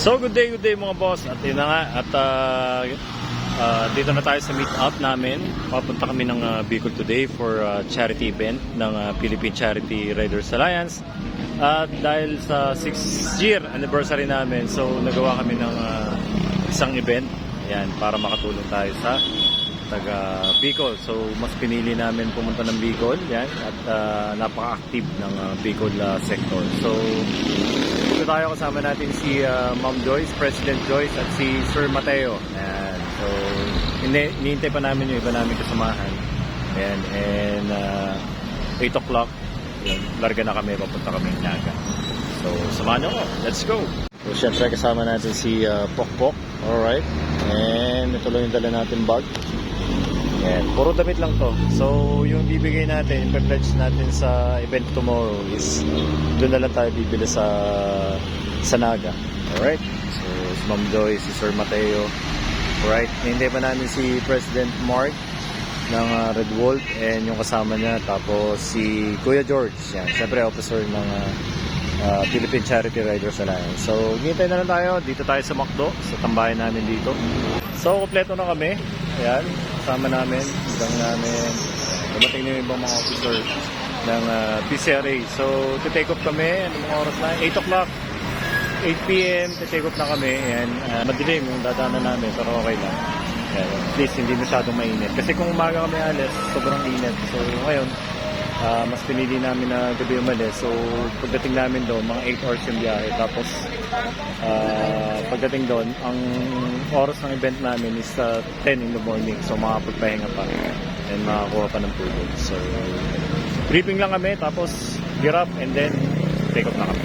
So good day, good day mga boss. At yun na nga, at ah, ah, dito na tayo sa meet up namin. Papunta kami ng uh, Bicol today for ah, charity event ng ah, Philippine Charity Riders Alliance. At dahil sa 6th year anniversary namin, so nagawa kami ng ah, isang event. Ayan, para makatulong tayo sa taga Bicol. So mas pinili namin pumunta ng Bicol, yan at ah, napaka-active ng ah, Bicol ah, sector. So dito tayo kasama natin si ah, Ma'am Joyce, President Joyce at si Sir Mateo. Ayan. So ini iniintay pa namin yung iba namin kasamahan. Ayan, and uh, 8 o'clock, larga na kami, papunta kami ng Naga. So, samahan niyo ko. Let's go! So, syempre kasama natin si uh, Pokpok. Alright. And ito lang yung dala natin bag. Yan, puro damit lang to. So, yung bibigay natin, yung pledge natin sa event tomorrow is doon na lang tayo bibili sa sa Naga. Alright? So, si Ma'am Joy, si Sir Mateo. Alright? Hindi pa namin si President Mark ng uh, Red Wolf and yung kasama niya. Tapos si Kuya George. Yan, syempre officer ng uh, uh, Philippine Charity Riders Alliance. So, hintay na lang tayo. Dito tayo sa Macdo, sa tambayan namin dito. So, kompleto na kami. Ayan, kasama namin, hanggang namin. Dumating na yung ibang mga officer ng uh, PCRA. So, to-take off kami. Anong mga oras na? 8 o'clock. 8 p.m. to-take off na kami. Ayan, uh, madilim yung dadaanan namin, pero okay lang. Ayan, at least hindi masyadong mainit. Kasi kung umaga kami alis, sobrang init. So, ngayon, Ah, mas pinili namin na gabi umalis. So, pagdating namin doon, mga 8 hours yung biyahe. Tapos, ah, pagdating doon, ang oras ng event namin is ah, 10 in the morning. So, makapagpahinga pa. And makakuha pa ng tulog. So, briefing lang kami. Tapos, gear up and then take off na kami.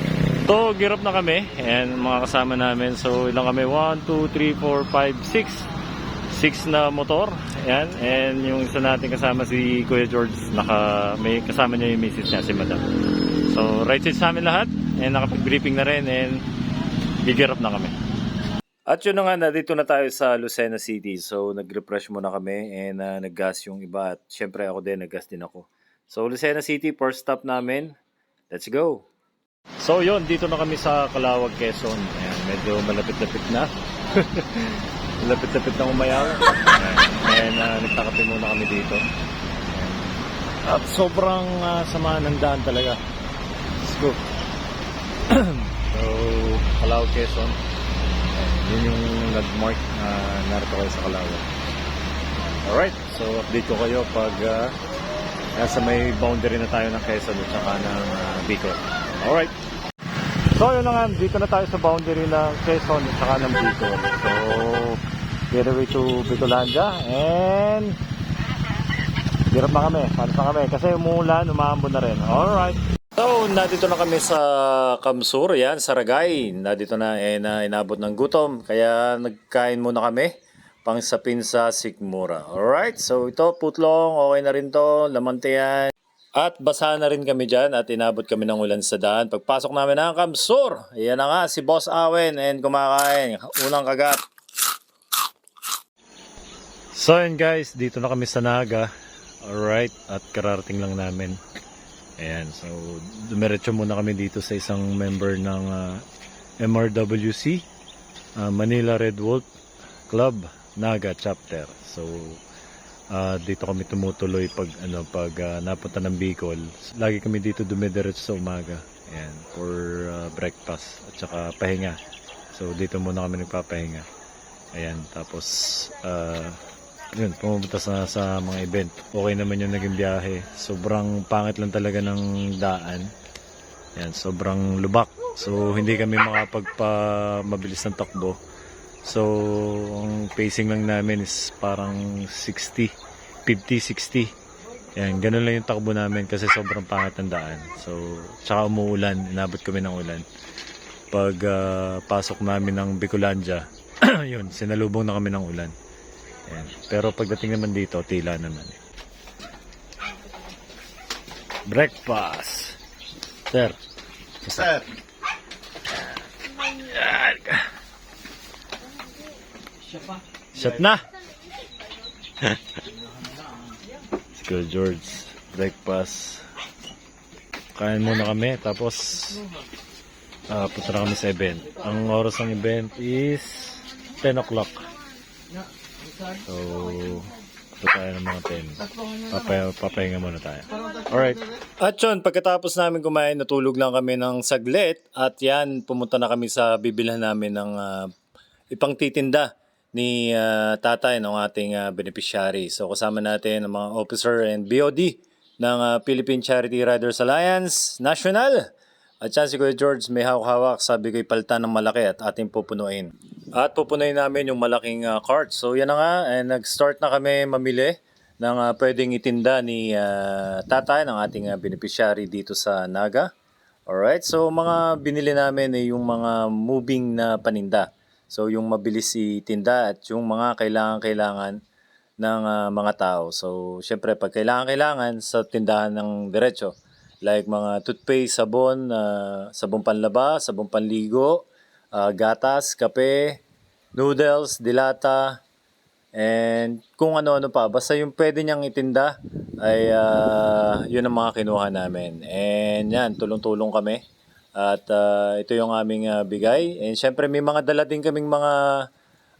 So, gear up na kami. And mga kasama namin. So, ilang kami? 1, 2, 3, 4, 5, 6 six na motor. Ayan. And yung isa natin kasama si Kuya George, naka, may kasama niya yung misis niya, si Madam. So, right side sa amin lahat. And nakapag-briefing na rin. And gigirap na kami. At yun na nga, nandito na tayo sa Lucena City. So, nag-refresh muna kami and uh, nag-gas yung iba. At syempre ako din, nag-gas din ako. So, Lucena City, first stop namin. Let's go! So, yun, dito na kami sa Calawag, Quezon. Ayan, medyo malapit-lapit na. Lapit-lapit na umayaw. And uh, nagtakape muna kami dito. At sobrang uh, sama ng daan talaga. Let's go. so, Calawag, Quezon. Yun yung nag-mark na narito kayo sa Calawag. Alright, so update ko kayo pag uh, nasa may boundary na tayo ng Quezon at saka ng uh, Bicol. Alright. So yun na nga, dito na tayo sa boundary ng Quezon at saka ng Bicol. So, get away to Bicolandia and hirap na kami, paano na kami kasi umuulan, umaambon na rin. Alright. So, nandito na kami sa Kamsur, yan, Saragay. Nandito na, eh, na inabot ng gutom. Kaya nagkain muna kami pang sapin sa Sikmura. Alright, so ito, putlong, okay na rin to, lamante yan. At basa na rin kami dyan at inabot kami ng ulan sa daan. Pagpasok namin ng Kamsur, ayan na nga, si Boss Awen and kumakain. Unang kagat. So yun guys, dito na kami sa Naga. Alright, at kararating lang namin. Ayan, so dumiretso muna kami dito sa isang member ng ah, MRWC, ah, Manila Red Wolf Club, Naga Chapter. So ah, dito kami tumutuloy pag ano pag ah, napunta ng Bicol. Lagi kami dito dumidiretso sa umaga. Ayan, for ah, breakfast at saka pahinga. So dito muna kami nagpapahinga. Ayan, tapos ah, yun, pumunta sa, sa mga event. Okay naman yung naging biyahe. Sobrang pangit lang talaga ng daan. Yan, sobrang lubak. So, hindi kami makapagpa mabilis ng takbo. So, ang pacing lang namin is parang 60, 50, 60. Yan, ganun lang yung takbo namin kasi sobrang pangit ng daan. So, tsaka umuulan, inabot kami ng ulan. Pag ah, pasok namin ng Bicolandia, yun, sinalubong na kami ng ulan. Ayan. Pero pagdating naman dito, tila naman. Breakfast. Sir. Sir, Yan. Shot na. Let's go, George. Breakfast. Kain muna kami, tapos Ah, punta na kami sa event. Ang oras ng event is 10 o'clock. So, punta tayo ng mga 10. Papay papahinga muna tayo. Alright. At yun, pagkatapos namin kumain, natulog lang kami ng saglit. At yan, pumunta na kami sa bibilhan namin ng ah, ipang titinda ni ah, tatay ng ating ah, beneficiary. So kasama natin ang mga officer and BOD ng ah, Philippine Charity Riders Alliance National. At yan si Kuya George may hawak-hawak, sabi ko'y palta ng malaki at ating pupunuin. At pupunuin namin yung malaking ah, cart. So yan na nga, and nag-start na kami mamili ng ah, pwedeng itinda ni ah, tatay ng ating ah, beneficiary dito sa Naga. Alright, so mga binili namin ay yung mga moving na paninda. So yung mabilis itinda at yung mga kailangan-kailangan ng ah, mga tao. So syempre pag kailangan-kailangan sa tindahan ng diretso, like mga toothpaste, sabon, ah, sabon panlaba, sabon panligo, ah, gatas, kape, noodles, dilata, and kung ano-ano pa. Basta yung pwede niyang itinda ay ah, yun ang mga kinuha namin. And yan, tulong-tulong kami. At ah, ito yung aming ah, bigay. And syempre may mga dala din kaming mga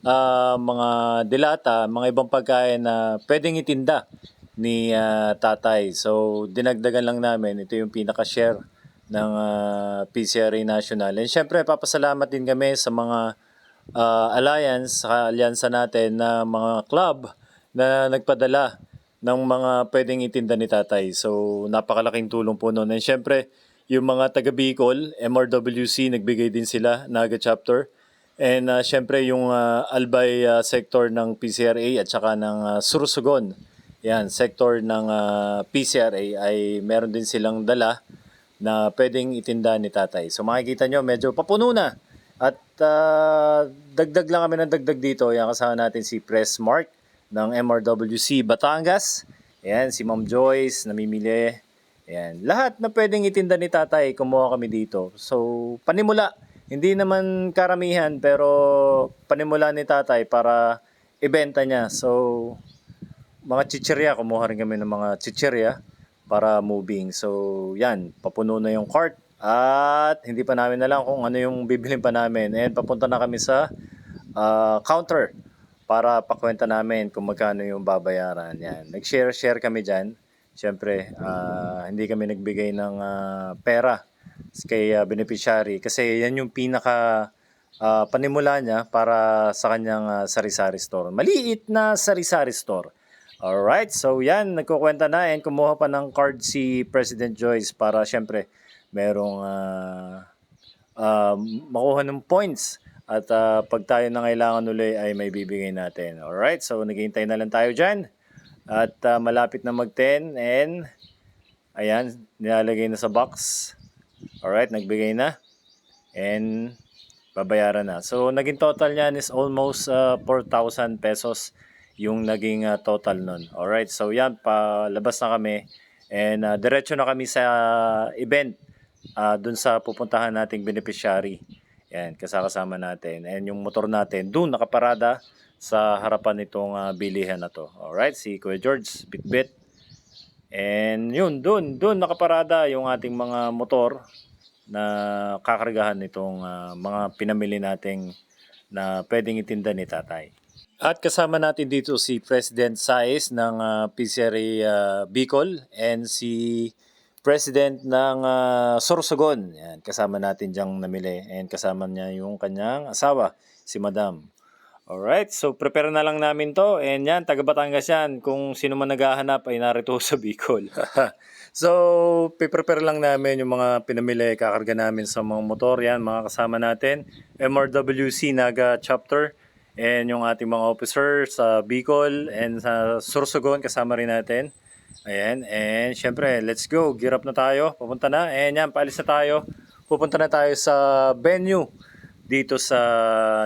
ah, mga dilata, mga ibang pagkain na pwedeng itinda ni ah, tatay. So dinagdagan lang namin. Ito yung pinaka-share ng ah, PCRA National. And syempre papasalamat din kami sa mga ah, alliance, sa alyansa natin na mga club na nagpadala ng mga pwedeng itinda ni tatay. So napakalaking tulong po noon. And syempre, yung mga taga Bicol, MRWC, nagbigay din sila, Naga chapter. And ah, syempre yung ah, Albay ah, sector ng PCRA at saka ng ah, Sursugon, yan, sector ng ah, PCRA ay meron din silang dala na pwedeng itinda ni tatay. So makikita nyo, medyo papuno na. At ah, dagdag lang kami ng dagdag dito. Yan kasama natin si Press Mark ng MRWC Batangas. Ayan, si Ma'am Joyce, namimili. Ayan, lahat na pwedeng itinda ni tatay, kumuha kami dito. So, panimula. Hindi naman karamihan, pero panimula ni tatay para ibenta niya. So, mga chichirya, kumuha rin kami ng mga chichirya para moving. So, yan, papuno na yung cart. At hindi pa namin alam kung ano yung bibilin pa namin. And papunta na kami sa ah, counter para pakwenta namin kung magkano yung babayaran. Yan. Nag-share-share kami dyan. Siyempre, ah, hindi kami nagbigay ng ah, pera kay ah, beneficiary kasi yan yung pinaka ah, panimula niya para sa kanyang ah, sari-sari store. Maliit na sari-sari store. Alright, so yan, nagkukwenta na and kumuha pa ng card si President Joyce para syempre merong ah, ah, makuha ng points at ah, pag tayo na kailangan uli ay may bibigay natin. Alright, so naghihintay na lang tayo dyan at ah, malapit na mag-10 and ayan, nilalagay na sa box. Alright, nagbigay na and babayaran na. So naging total niyan is almost ah, 4,000 pesos yung naging ah, total nun. Alright, so yan, palabas na kami and ah, diretso na kami sa event ah, dun sa pupuntahan nating beneficiary. Yan, kasama natin. And yung motor natin, dun nakaparada sa harapan nitong ah, bilihan na to. Alright, si Kuya George, Bitbit. And yun, dun, dun nakaparada yung ating mga motor na kakargahan nitong ah, mga pinamili nating na pwedeng itinda ni tatay. At kasama natin dito si President Saez ng ah, PCRA ah, Bicol and si President ng ah, Sorsogon. Yan, kasama natin diyang namili and kasama niya yung kanyang asawa, si Madam. Alright, so prepare na lang namin to. And yan, taga Batangas yan. Kung sino man naghahanap ay narito sa Bicol. so, prepare lang namin yung mga pinamili, kakarga namin sa mga motor. Yan, mga kasama natin. MRWC Naga Chapter. And yung ating mga officer sa Bicol and sa Sursogon, kasama rin natin. Ayan, and syempre, let's go. Gear up na tayo. Pupunta na. And yan, paalis na tayo. Pupunta na tayo sa venue dito sa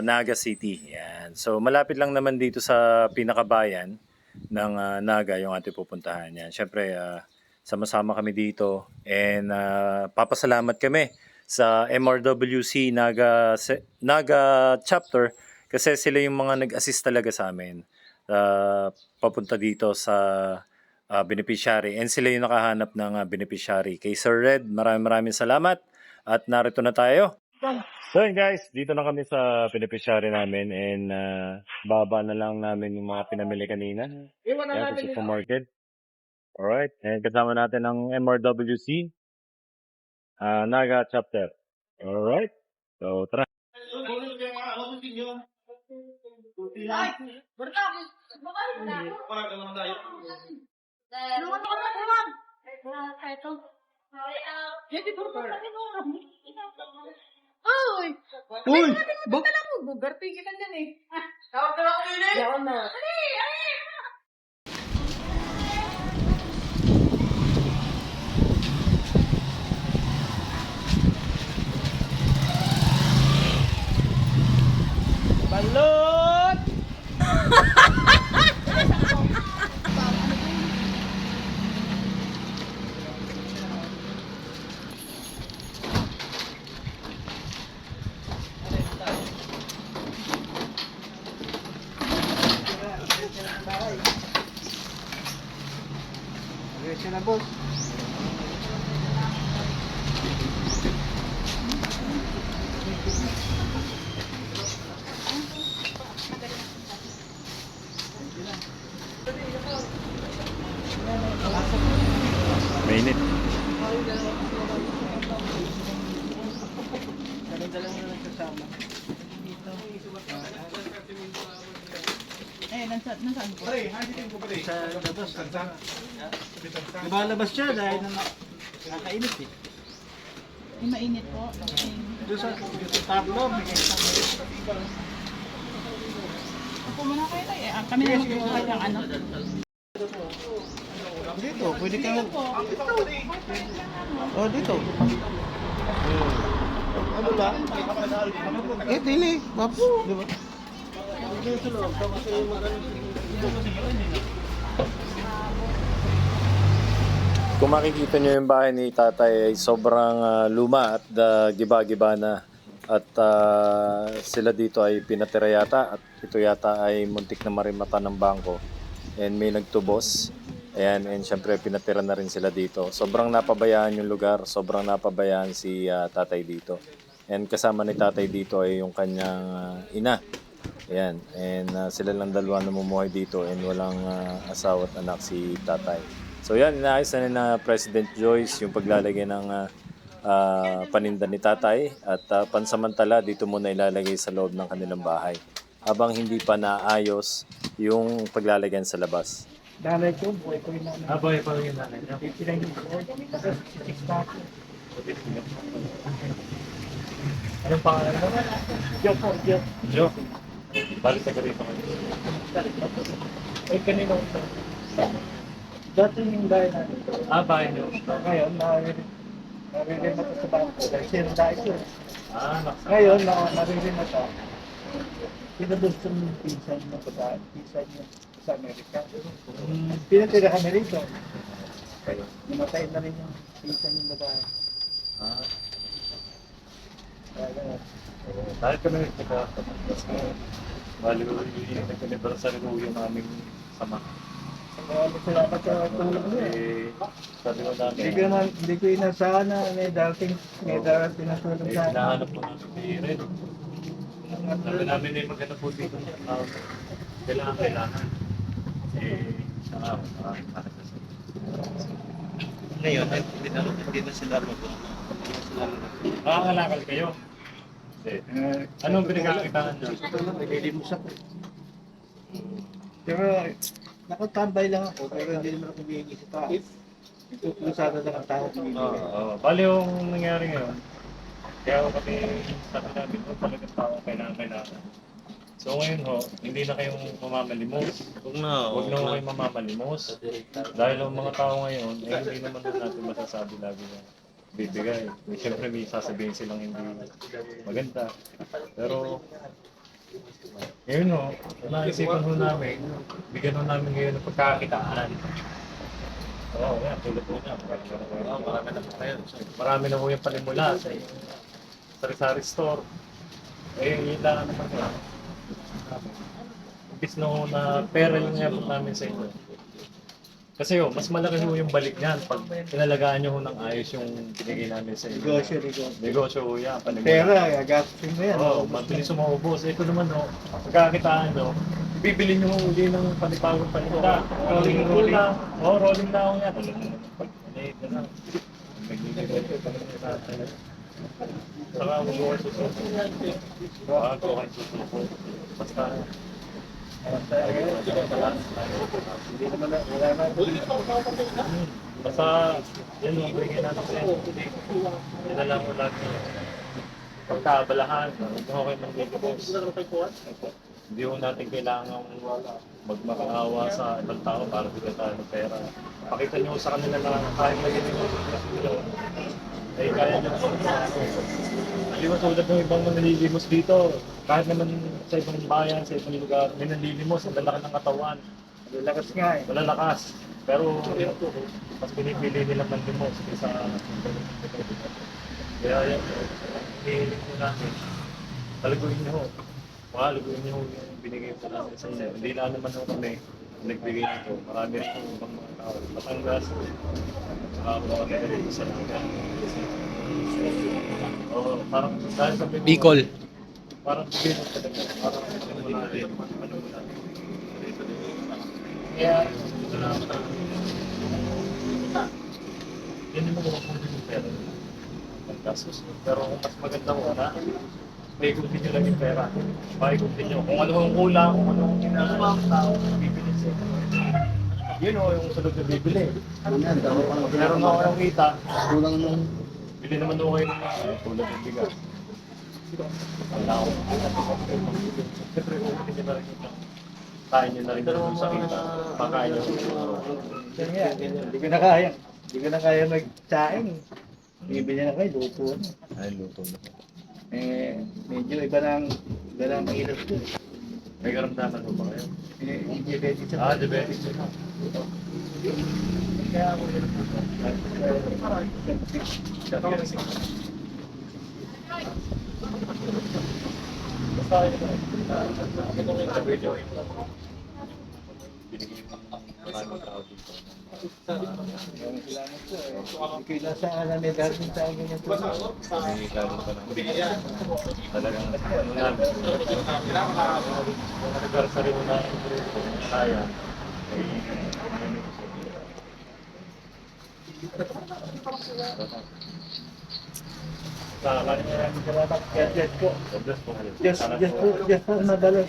Naga City. Yan. So malapit lang naman dito sa pinakabayan ng ah, Naga yung ating pupuntahan. Yan. Syempre, ah, sama-sama kami dito and ah, papasalamat kami sa MRWC Naga Naga chapter kasi sila yung mga nag-assist talaga sa amin ah, papunta dito sa ah, beneficiary and sila yung nakahanap ng ah, beneficiary. Kay Sir Red, maraming maraming salamat at narito na tayo. So yun guys, dito na kami sa beneficiary namin and uh, baba na lang namin yung mga pinamili kanina. Iwan na sa natin nila. supermarket. Alright, and kasama natin ang MRWC uh, Naga chapter. Alright, so tara. Ay! Berta! Luwan na? Uy! Uy! Bak na lang mo. Berti kita dyan eh. Tawag ka na ako yun eh. Yawan na. Ali! Ali! Balot! Dala mo na lang kasama. Eh, nasa, nasaan po? Sa labas. Lumalabas siya dahil na nakakainit eh. May mainit po. Okay. Doon sa, tablo, may isang Ako muna kayo tayo. Eh, ah, kami na magkukuha ng ano. Dito, pwede ka Dito. Oh, dito. Ano ba? Eh, dili. Paps, di ba? Dito sa loob. Tapos eh. Kung makikita nyo yung bahay ni tatay ay sobrang ah, luma at ah, giba-giba na. At ah, sila dito ay pinatira yata at ito yata ay muntik na marimata ng bangko. And may nagtubos. Ayan, and syempre pinatira na rin sila dito. Sobrang napabayaan yung lugar, sobrang napabayaan si ah, tatay dito. And kasama ni tatay dito ay yung kanyang ah, ina. Ayan, and ah, sila lang dalawa namumuhay dito and walang ah, asawa at anak si tatay. So yan, inaayos na ni na President Joyce yung paglalagay ng ah, ah, paninda ni tatay at ah, pansamantala dito muna ilalagay sa loob ng kanilang bahay habang hindi pa naayos yung paglalagyan sa labas. Nanay ko, buhay ko yung nanay. Abay pa rin natin. Pipilay yung buhay. Tapos, six pack. Anong pangalan mo? Joke po, joke. Joe. Balik sa rito. Eh, kanina ko. Dati yung bahay natin. Ah, bahay niyo. Ngayon, naririnig na sa bangko. Dahil sino dahil ko. Ah, naksa. Ngayon, na naririnig na siya. Pinadun sa mga pinsan babae. Pinsan niya sa Amerika. Um, pinatira kami rito. Namatay na rin yung pinsan yung babae. Ah, Kaya ganun. dahil kami nagkakapagpas ko. Bali ko nag-anniversary ko yung aming sama. Salamat sa tulong niyo. Eh, sabi ko namin, Hindi ko naman, hindi ko inasahan na may dating, may dating tinatulong eh, sa akin. hinahanap po namin si Red. Sabi namin eh, maganda po dito ng tao. Kailangan, kailangan. Mahalaga sa Ngayon, hindi na, hindi na sila mag Nakakalakal kayo? Eh, Anong pinagkakitaan niyo? Naglilimos ako. Pero, nakatambay lang ako, pero hindi naman ako humihingi sa tao. Nagtutulusada lang ang tao. Oo. oo. Bali yung nangyari ngayon, kaya ako kami sabi namin talagang tao kailangan kailangan. So ngayon ho, hindi na kayong mamamalimos. Huwag na, Huwag na ho kayong mamamalimos. Dahil ang mga tao ngayon, eh, hindi naman na natin masasabi lagi na bibigay. Siyempre may sasabihin silang hindi maganda. Pero ngayon ho, naisipan ho namin, bigyan ho namin ngayon ng pagkakakitaan. Oo, yan, tulad po niya. Oo, marami na po kayo. Marami na po yung panimula sa sari-sari store. Eh, yun lang naman yun. Imbis na ho na pera yung iabot namin sa inyo. Kasi oh, mas malaki ho yung balik niyan pag inalagaan nyo ho ng ayos yung binigay namin sa inyo. Negosyo, negosyo. Negosyo ho yan. panimula. Pera, gagastusin mo yan. Oo, oh, mabilis sumaubos. Ito naman, no, pagkakitaan, no, bibili nyo uli ng panipagong paninda. Rolling, rolling na. Oh, rolling na ako yan. Pag-inate na lang. Saka kayo susuko. Basta, Hindi naman na, wala na. basta, yan yung bigyan natin sa. Yan na lang mo lagi. Pagkaabalahan, huwag mo kayo manggigibos. Hindi ho natin kailangan magmakaawa sa ibang tao para bigyan tayo ng pera. Pakita nyo sa kanila na kaya magiging yung sila. Ay kaya nyo sa Hindi mo tulad ng ibang manlilimos dito. Kahit naman sa ibang bayan, sa ibang lugar, may nanlilimos, ang lalaki ng katawan, Lalakas nga eh. malalakas. Pero mas pinipili nila manlimos kaysa kaya yan, hinihiling ko namin. Talaguin niyo ho. Makaluguin niyo yung binigay ko namin sa inyo. Hindi na naman ho kami nagbigay nito. Marami rin po ibang mga tao. Batangas, saka mga kaya rin sa lugar. Oo, parang dahil sa Bicol. Parang bigay na talaga. Parang hindi na rin. Mo. Kaya, yung yung pera. Pagkasos. Pero kung mas maganda ko na, may nyo lang yung pera. May kumpin nyo. Kung ano ang kulang, kung ano ang ginagawa ng tao, bibili siya. Yun o, yung sunod na bibili. Meron ako ng kita, Kulang nung bili naman ako kayo ng mga tulad ng bigas. Wala ako. Siyempre, kukunin nyo na rin yung kain nyo na rin doon sa kita. Pakain nga, Hindi ko na kaya. Hindi ko na kaya magsaing. Bibili na kayo, luto na. Ay, luto na. Eh, medyo iba ng, iba ng mahirap ko. May karamdaman mo ba kayo? Eh, diabetes. Ah, diabetes. Kaya ako yun. Lang sa alam Darwin sa akin yung tulong. May lalo pa ng bigyan. Talagang ano namin. Kung anniversary mo na kaya, salamat. Kaya Diyos ko. Diyos po. Diyos po, Diyos po madalo.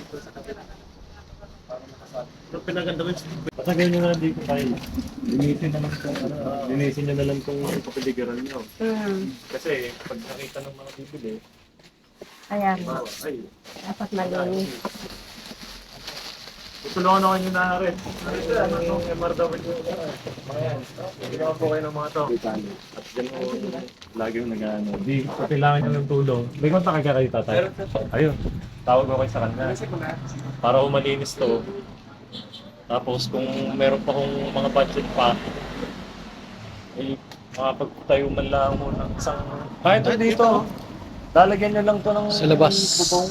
Patagay nyo na dito tayo. Linisin naman itong ano, linisin nyo na lang itong kapiligiran nyo. Hmm. Kasi pag nakita ng mga bibili, Ayan. oh, ay, Dapat malinis. tutulungan ako nyo na rin. Ano itong MRW nyo? Mga yan. Ginawa po kayo ng mga to. At dyan mo, lagi yung nag-ano. Di, kung kailangan nyo ng tulong. May kontak ka kayo tatay. Ayun. Tawag ko kayo sa kanya. Para umalinis to. Tapos kung meron pa kong mga budget pa, eh, makapagtayo man lang mo ng isang... Kahit ito dito, lalagyan nyo lang to ng Sa labas. bubong.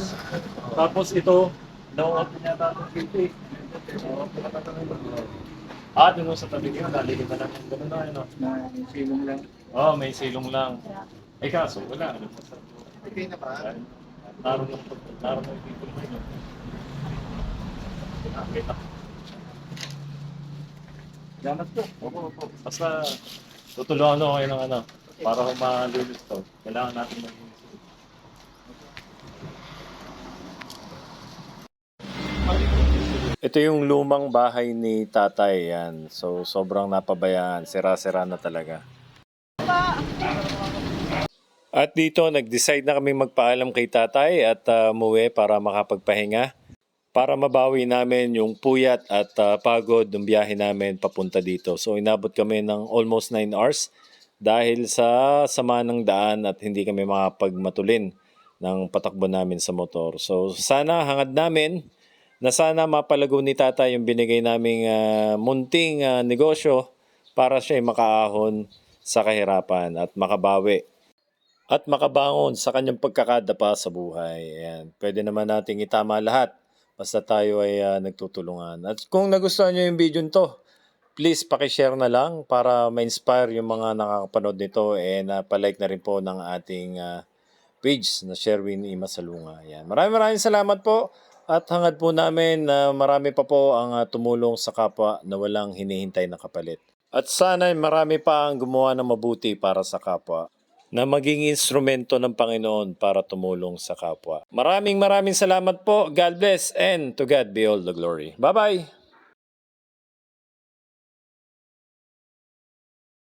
Tapos ito, nawawag niya tatang dito eh. Ah, dun sa tabi nyo, lalagyan na lang yung gano'n na, ano. Na silong lang. Oo, oh, may silong lang. Eh kaso, wala. Ano pa sa... Okay na ba? Taro ng taro ng people mo yun. Nakita. Salamat po. Opo, opo. Basta tutulungan ako kayo ng ano, para kung malinis to, kailangan natin maging Ito yung lumang bahay ni tatay yan. So sobrang napabayaan, sira-sira na talaga. At dito nag-decide na kami magpaalam kay tatay at uh, muwi para makapagpahinga. Para mabawi namin yung puyat at ah, pagod ng biyahe namin papunta dito. So inabot kami ng almost 9 hours dahil sa sama ng daan at hindi kami makapagmatulin ng patakbo namin sa motor. So sana hangad namin na sana mapalago ni tata yung binigay naming ah, munting ah, negosyo para siya ay makaahon sa kahirapan at makabawi at makabangon sa kanyang pagkakadapa sa buhay. Ayan. Pwede naman nating itama lahat basta tayo ay ah, nagtutulungan. At kung nagustuhan nyo yung video nito, please pakishare na lang para ma-inspire yung mga nakakapanood nito and uh, palike na rin po ng ating ah, page na Sherwin Imasalunga. Yan. Maraming maraming salamat po at hangad po namin na marami pa po ang ah, tumulong sa kapwa na walang hinihintay na kapalit. At sana marami pa ang gumawa ng mabuti para sa kapwa na maging instrumento ng Panginoon para tumulong sa kapwa. Maraming maraming salamat po. God bless and to God be all the glory. Bye-bye!